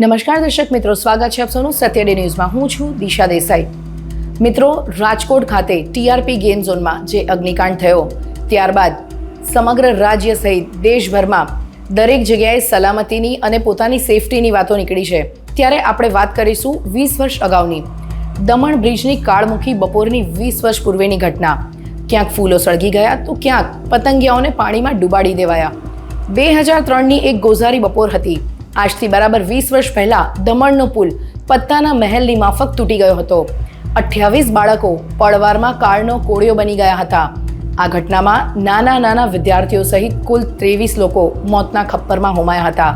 નમસ્કાર દર્શક મિત્રો, સ્વાગત છે આપ સૌનું સત્ય ડે ન્યૂઝમાં હું છું દિશા દેસાઈ. મિત્રો, રાજકોટ ખાતે ટીઆરપી ગેમ ઝોનમાં જે અગ્નિકાંડ થયો, ત્યારબાદ સમગ્ર રાજ્ય સહિત દેશભરમાં દરેક જગ્યાએ સલામતીની અને પોતાની સેફટીની વાતો નીકળી છે. ત્યારે આપણે વાત કરીશું વીસ વર્ષ અગાઉની. દમણ બ્રિજની કાળમુખી બપોરની વીસ વર્ષ પૂર્વેની ઘટના. ક્યાંક ફૂલો સળગી ગયા તો ક્યાંક પતંગિયાઓને પાણીમાં ડૂબાડી દેવાયા. બે હજાર ત્રણની એક ગોઝારી બપોર હતી. આજથી બરાબર વીસ વર્ષ પહેલા દમણનો પુલ પત્તાના મહેલની માફક તૂટી ગયો હતો. અઠ્યાવીસ બાળકો પળવારમાં કાળનો કોળિયો બની ગયા હતા. આ ઘટનામાં નાના નાના વિદ્યાર્થીઓ સહિત કુલ ત્રેવીસ લોકો મોતના ખપ્પરમાં હોમાયા હતા.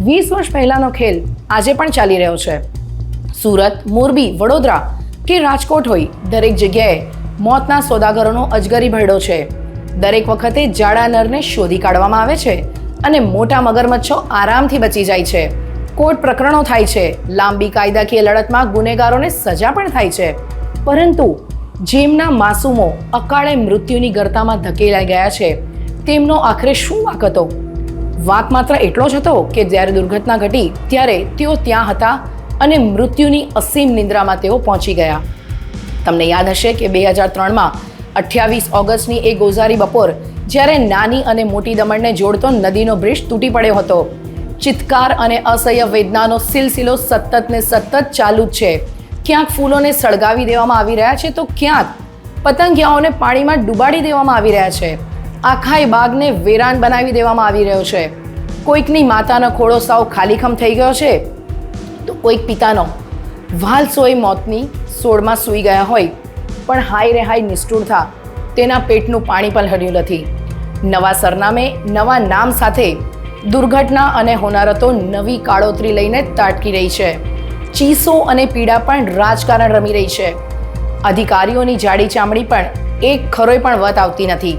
વીસ વર્ષ પહેલાનો ખેલ આજે પણ ચાલી રહ્યો છે. સુરત, મોરબી, વડોદરા કે રાજકોટ હોય દરેક જગ્યાએ મોતના સોદાગરોનો અજગરી ભરડો છે. દરેક વખતે જાડા નરને શોધી કાઢવામાં આવે છે. અને મોટા મગરમચ્છો આરામથી બચી જાય છે. કોર્ટ પ્રકરણો થાય છે. લાંબી કાયદાકીય લડતમાં ગુનેગારોને સજા પણ થાય છે. પરંતુ જેમના માસૂમો અકાળે મૃત્યુની ગર્તામાં ધકેલાઈ ગયા છે, તેમનો આખરે શું વાક હતો? વાક માત્ર એટલો જ હતો કે જ્યારે દુર્ઘટના ઘટી, ત્યારે તેઓ ત્યાં હતા અને મૃત્યુની અસીમ નિંદ્રામાં તેઓ પહોંચી ગયા. તમને યાદ હશે કે બે હજાર ત્રણમાં અઠ્યાવીસ ઓગસ્ટની એ ગોઝારી બપોર, જ્યારે નાની અને મોટી દમણને જોડતો નદીનો બ્રિજ તૂટી પડ્યો હતો. ચિત્કાર અને અસહ્ય વેદનાનો સિલસિલો સતત ને સતત ચાલુ જ છે. ક્યાંક ફૂલોને સળગાવી દેવામાં આવી રહ્યા છે તો ક્યાંક પતંગિયાઓને પાણીમાં ડૂબાડી દેવામાં આવી રહ્યા છે. આખાય બાગને વેરાન બનાવી દેવામાં આવી રહ્યો છે. કોઈકની માતાનો ખોળો સાવ ખાલીખમ થઈ ગયો છે. તો કોઈક પિતાનો. વાલસોય મોતની સોળમાં સૂઈ ગયા હોય. પણ હાય રે હાય નિષ્ઠુરતા તેના પેટનું પાણી પણ હર્યું નથી. નવા સરનામે, નવા નામ સાથે દુર્ઘટના અને હોનારતો નવી કાળોતરી લઈને તાટકી રહી છે. ચીસો અને પીડા પણ રાજકારણ રમી રહી છે. અધિકારીઓની જાડી ચામડી પણ એક ખરોય પણ વત આવતી નથી.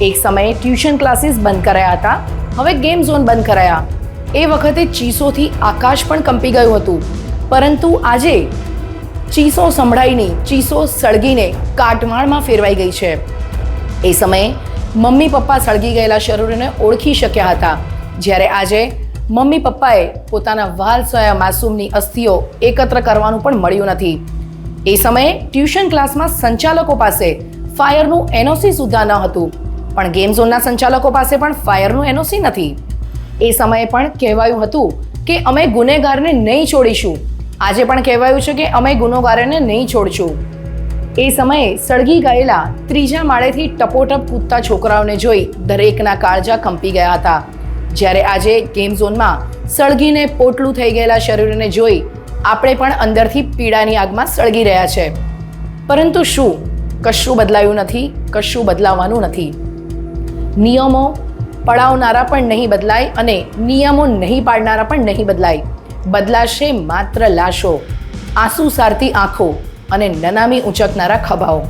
એક સમયે ટ્યુશન ક્લાસીસ બંધ કરાયા હતા. હવે ગેમ ઝોન બંધ કરાયા. એ વખતે ચીસોથી આકાશ પણ કંપી ગયું હતું. પરંતુ આજે ચીસો સંભળાઈને ચીસો સળગીને કાટમાળમાં ફેરવાઈ ગઈ છે. એ સમયે મમ્મી પપ્પા સળગી ગયેલા શરીરને ઓળખી શક્યા હતા. જ્યારે આજે મમ્મી પપ્પાએ પોતાના વાલ સોયા માસૂમની અસ્થિઓ એકત્ર કરવાનું પણ મળ્યું નથી. એ સમયે ટ્યુશન ક્લાસમાં સંચાલકો પાસે ફાયરનું એનઓસી સુદ્ધા ન હતું. પણ ગેમ ઝોનના સંચાલકો પાસે પણ ફાયરનું એનઓસી નથી. એ સમયે પણ કહેવાયું હતું કે અમે ગુનેગારને નહીં છોડીશું. આજે પણ કહેવાયું છે કે અમે ગુનેગારોને નહીં છોડશું. એ સમયે સળગી ગયેલા ત્રીજા માળેથી ટપોટપ કૂદતા છોકરાઓને જોઈ દરેકના કાળજા કંપી ગયા હતા. જ્યારે આજે ગેમ ઝોનમાં સળગીને પોટલું થઈ ગયેલા શરીરને જોઈ આપણે પણ અંદરથી પીડાની આગમાં સળગી રહ્યા છે. પરંતુ શું? કશું બદલાયું નથી, કશું બદલાવાનું નથી. નિયમો પડાવનારા પણ નહીં બદલાય અને નિયમો નહીં પાડનારા પણ નહીં બદલાય. બદલાશે માત્ર લાશો, આંસુ સારતી આંખો અને નનામી ઊંચકનારા ખભાઓ.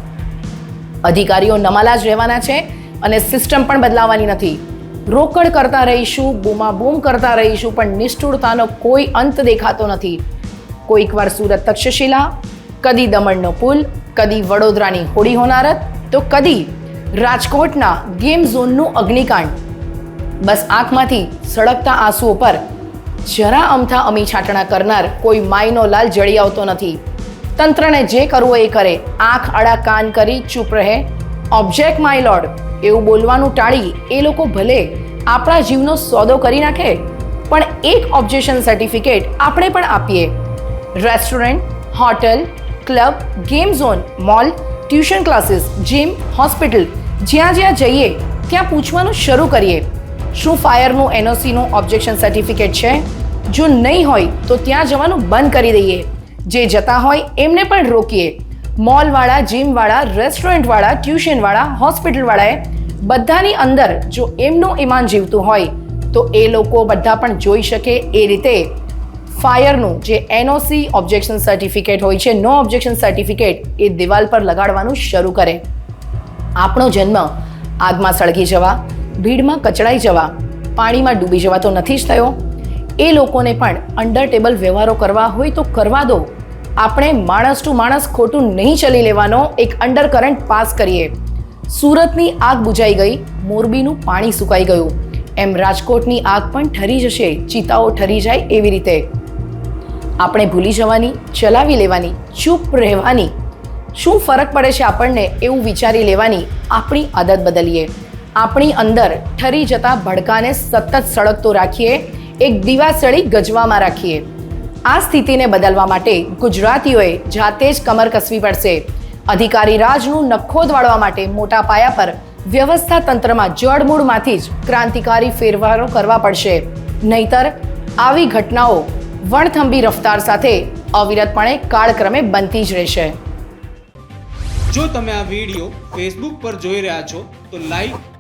અધિકારીઓ નમાલા જ રહેવાના છે અને સિસ્ટમ પણ બદલાવાની નથી. રોકડ કરતા રહીશું, બૂમાબૂમ કરતા રહીશું, પણ નિષ્ઠુરતાનો કોઈ અંત દેખાતો નથી. કોઈક વાર સુરત તક્ષશિલા, કદી દમણનો પુલ, કદી વડોદરાની હોડી હોનારત, તો કદી રાજકોટના ગેમ ઝોનનું અગ્નિકાંડ. બસ આંખમાંથી સળગતા આંસુઓ પર જરા અમથા અમી છાંટણા કરનાર કોઈ માયનો લાલ જળી આવતો નથી. તંત્રને જે કરવું એ કરે. આંખ અડા કાન કરી ચૂપ રહે. ઓબ્જેક્ટ માય લોર્ડ એવું બોલવાનું ટાળી એ લોકો ભલે આપણા જીવનો સોદો કરી નાખે, પણ એક ઓબ્જેક્શન સર્ટિફિકેટ આપણે પણ આપીએ. Restaurant hotel club game zone mall tuition classes gym hospital જ્યાં જ્યાં જઈએ, ત્યાં પૂછવાનું શરૂ કરીએ. શું ફાયરનું એનઓસીનું ઓબ્જેક્શન સર્ટિફિકેટ છે? જો નહીં હોય, તો ત્યાં જવાનું બંધ કરી દઈએ. જે જતા હોય, એમને પણ રોકીએ. મોલવાળા, જીમવાળા, રેસ્ટોરન્ટવાળા, ટ્યુશનવાળા, હોસ્પિટલવાળાએ બધાની અંદર જો એમનું ઈમાન જીવતું હોય, તો એ લોકો બધા પણ જોઈ શકે એ રીતે ફાયરનું જે એનઓસી ઓબ્જેક્શન સર્ટિફિકેટ હોય છે, નો ઓબ્જેક્શન સર્ટિફિકેટ એ દિવાલ પર લગાડવાનું શરૂ કરે. આપણો જન્મ આગમાં સળગી જવા ભીડમાં કચડાઈ જવા, પાણીમાં ડૂબી જવા તો નથી જ થયો. એ લોકોને પણ અંડર ટેબલ વ્યવહારો કરવા હોય તો કરવા દો. આપણે માણસ ટુ માણસ ખોટું નહીં ચલી લેવાનો એક અંડર કરંટ પાસ કરીએ. સુરતની આગ બુજાઈ ગઈ, મોરબીનું પાણી સુકાઈ ગયું. એમ રાજકોટની આગ પણ ઠરી જશે, ચિતાઓ ઠરી જાય એવી રીતે. આપણે ભૂલી જવાની, ચલાવી લેવાની, ચૂપ રહેવાની. શું ફરક પડે છે આપણને એવું વિચારી લેવાની આપણી આદત બદલીએ. આપણી અંદર ઠરી જતા ભડકાને સતત સળગતો રાખીએ, એક દિવાસળી ગજવામાં રાખીએ. આ સ્થિતિને બદલવા માટે ગુજરાતીઓએ જાતે જ કમર કસવી પડશે. અધિકારી રાજનું નખોદ વાળવા માટે મોટા પાયા પર વ્યવસ્થા તંત્રમાં જડમૂળમાંથી જ ક્રાંતિકારી ફેરફારો કરવા પડશે. નહીતર આવી ઘટનાઓ વણથંભી રફતાર સાથે અવિરતપણે કાળક્રમે બનતી જ રહેશે. જો તમે આ વીડિયો ફેસબુક પર જોઈ રહ્યા છો, તો લાઈક